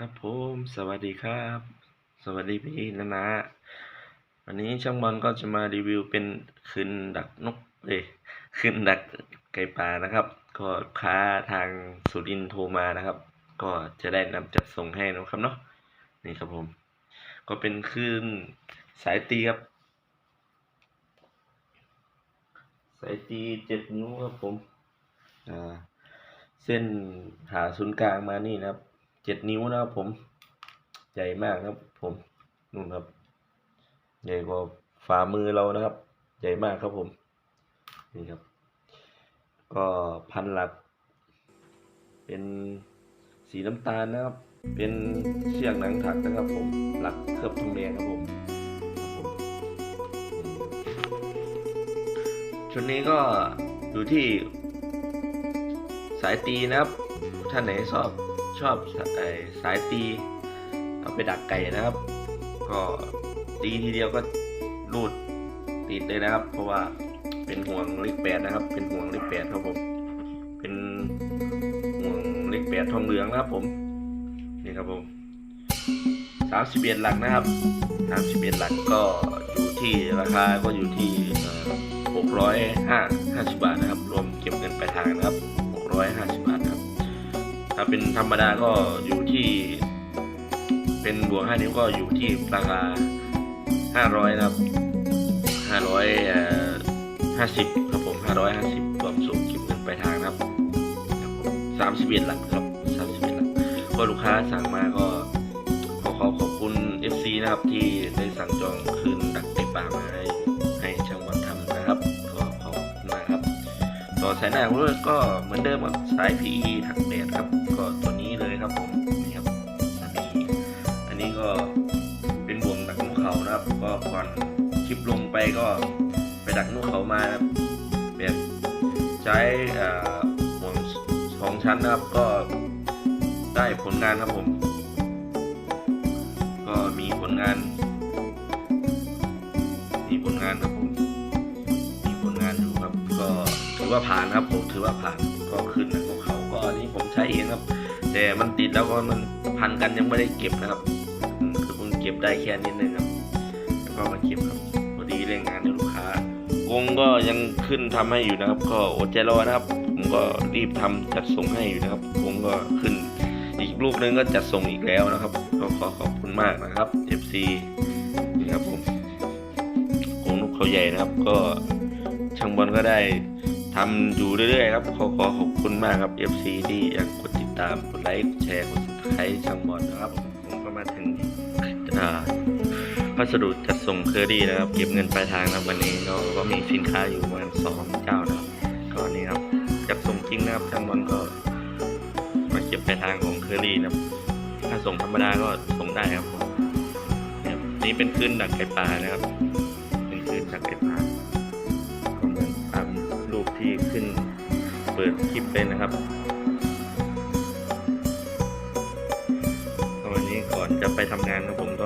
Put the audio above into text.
ครับผมสวัสดีครับ สวัสดีพี่นานาวันนี้ช่างบอลก็จะมารีวิวเป็นคืนดักนกเอ้ยคืนดักไก่ป่านะครับ ก็ค้าทางสุรินโทรมานะครับ ก็จะได้นำจัดส่งให้นะครับเนาะนี่ครับผม ก็เป็นคืนสายตีครับ สายตีเจ็ดนิ้วครับผมอ่าเส้นผ่าศูนย์กลางมานี่นะครับ เจ็ดนิ้วนะครับผม ใหญ่มากครับ ผมนู่นครับ ใหญ่กว่าฝ่ามือเรานะครับ ใหญ่มากครับผม นี่ครับ ก็พันหลัก เป็นสีน้ำตาลนะครับ เป็นเชือกหนังถักนะครับผม หลักเคลือบทองแดงครับผมชุดนี้ก็อยู่ที่สายตีนะครับ ท่านไหนชอบ ชอบไอสายตี เอาไปดักไก่นะครับ ก็ตีทีเดียวก็รูดติดเลยนะครับ เพราะว่าเป็นห่วงเลขแปดนะครับ เป็นห่วงเลขแปดครับผม เป็นห่วงเลขแปดทองเหลืองนะครับผม นี่ครับผมสามสิบเอ็ดหลักนะครับสามสิบเอ็ดหลักก็อยู่ที่ราคาก็อยู่ที่หกร้อยห้าห้าสิบบาทนะครับ รวมเก็บเงินปลายทางนะครับหกร้อยห้าสิบบาท ถ้าเป็นธรรมดาก็อยู่ที่เป็นบวกห้านิ้วก็อยู่ที่ราคาห้าร้อยนะครับห้าร้อยห้าสิบครับผมห้าร้อยห้าสิบรวมส่งเก็บเงินไปทางนะครับสามสิบเอ็ดหลักครับสามสิบเอ็ดหลักก็ลูกค้าสั่งมาก็ขอขอขอบคุณ FC นะครับที่ได้สั่งจองคืนดักไก่ป่ามาให้ให้ช่างวันทำนะครับก็ขอบคุณมากครับ ต่อสายหน้าก็เหมือนเดิมครับสาย PE ถักแดดครับ ตัวนี้เลยครับผมนี่ครับสาย PE อันนี้ก็เป็นบ่วงดักนกเขานะครับ ก็ก่อนคลิปลงไปก็ไปดักนกเขามานะครับแบบใช้บ่วงสองชั้นนะครับ ก็ได้ผลงานครับผม ก็มีผลงาน มีผลงานครับผมมีผลงานอยู่ครับ ก็ถือว่าผ่านครับผมถือว่าผ่านก็ขึ้น แต่มันติดแล้วก็มันพันกันยังไม่ได้เก็บนะครับอืมคือผมเก็บได้แค่นิดนึงครับ แล้วก็มาเก็บครับพอดีเร่งงานให้ลูกค้ากงก็ยังขึ้นทำให้อยู่นะครับ ก็อดใจรอนะครับ ผมก็รีบทำจัดส่งให้อยู่นะครับกงก็ขึ้น อีกรูปนึงก็จัดส่งอีกแล้วนะครับ ก็ขอขอบคุณมากนะครับ FC นี่ครับผมกงนกเขาใหญ่นะครับ ก็ช่างบอลก็ได้ ทำอยู่เรื่อยๆครับ ขอขอขอบคุณมากครับ FC ที่ยังกดติดตามกดไลค์กดแชร์กด subscribe ช่างบอลนะครับ ผมก็มาถึงอ่าพัสดุจัดส่งเคอรี่นะครับ เก็บเงินปลายทางนะวันนี้เราก็มีสินค้าอยู่ประมาณสองเจ้านะครับก็นี่ครับจัดส่งจริงนะครับช่างบอลก็มาเก็บปลายทางของเคอรี่นะครับถ้าส่งธรรมดาก็ส่งได้ครับผมนี่เป็นคลื่นดักไก่ปลานะครับ เปิดคลิปเลยนะครับวันนี้ก่อนจะไปทำงานครับผมก็